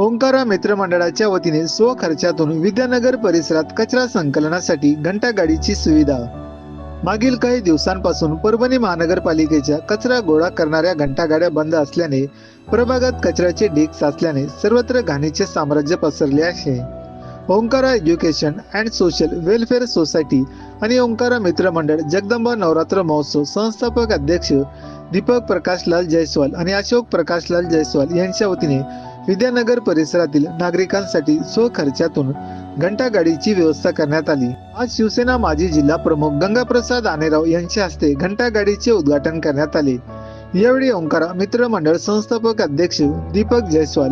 ओंकारा मित्रमंडळाच्या वतीने स्वखर्चातून विद्यानगर परिसरात कचरा संकलनासाठी घंटा गाडीची सुविधा. मागील काही दिवसांपासून परभणी महानगरपालिकेच्या कचरा गोळा करणाऱ्या घंटागाड्या बंद असल्याने प्रभागात कचऱ्याचे ढीग साचल्याने सर्वत्र घाणीचे साम्राज्य पसरले आहे. Omkara education and social welfare society आणि ओंकारा मित्रमंडळ जगदंबा नवरात्र महोत्सव संस्थापक अध्यक्ष दीपक प्रकाशलाल जयस्वाल आणि अशोक प्रकाशलाल जयस्वाल यांच्या वतीने विद्यानगर परिसरातील नागरिकांसाठी स्वखर्चातून घंटा गाडीची व्यवस्था करण्यात आली. आज शिवसेना माजी जिल्हा प्रमुख गंगाप्रसाद आनेराव यांच्या हस्ते घंटा गाडीचे उद्घाटन करण्यात आले. यावेळी ओंकारा मित्र मंडळ संस्थापक अध्यक्ष दीपक जयस्वाल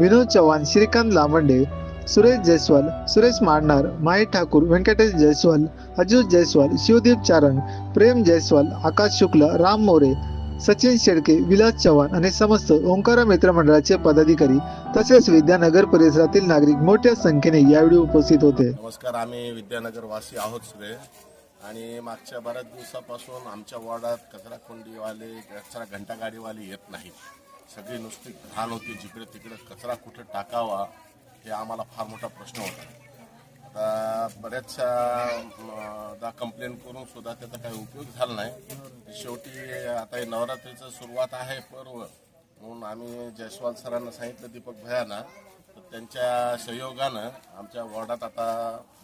विनोद चव्हाण श्रीकांत लामंडे सुरेश जयस्वाल सुरेश मारणार माई ठाकूर व्यंकटेश जयस्वाल अजूत जयस्वाल शिवदीप चारण प्रेम जयस्वाल आकाश शुक्ल राम मोरे सचिन शेडके विलास चव्हाण आणि समस्त ओंकारा मित्र मंडळाचे पदाधिकारी तसेच विद्यानगर परिसरातील नागरिक मोठ्या संख्येने यावेळी उपस्थित होते. नमस्कार आम्ही विद्यानगर वासी आहोत सगळे. आणि मागच्या बऱ्याच दिवसापासून आमच्या वॉर्डात कचरा कोंडीवाले कचरा घंटागाडीवाले येत नाहीत. सगळी नुसती घाण होती. जिकडे तिकडे कचरा कुठे टाकावा हे आम्हाला फार मोठा प्रश्न होता. बऱ्याचशा दा कंप्लेंट करून सुद्धा त्याचा काही उपयोग झाला नाही. शेवटी आता हे नवरात्रीचं सुरुवात आहे पर्व म्हणून आम्ही जयस्वाल सरांना सांगितलं दीपक भयाना. तर त्यांच्या सहयोगानं आमच्या वॉर्डात आता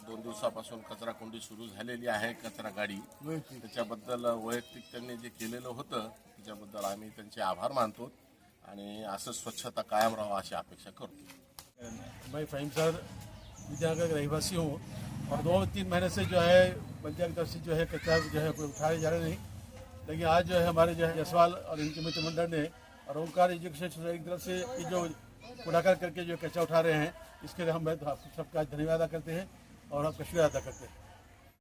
दोन दिवसापासून कचरा कोंडी सुरू झालेली आहे कचरा गाडी. त्याच्याबद्दल वैयक्तिक त्यांनी जे केलेलं होतं त्याच्याबद्दल आम्ही त्यांचे आभार मानतो आणि असं स्वच्छता कायम राहावं अशी अपेक्षा करतो. मैं फहीम सर विद्यानगर रहिवासी रहवासी हूँ. और दो तीन महीने से जो है पंचायत की तरफ़ से जो है, कचरा जो है, कोई उठाए जा रहे नहीं। लेकिन आज जो है, हमारे जो है, जसवाल और इनके मित्र मंडल ने और ओंकार एजुकेशन सोसाइटी की तरफ़ से ये जो कूड़ाकर करके जो कचरा उठा रहे हैं, इसके लिए हम तो सबका धन्यवाद अदा करते हैं और आपका शुक्रिया अदा करते हैं।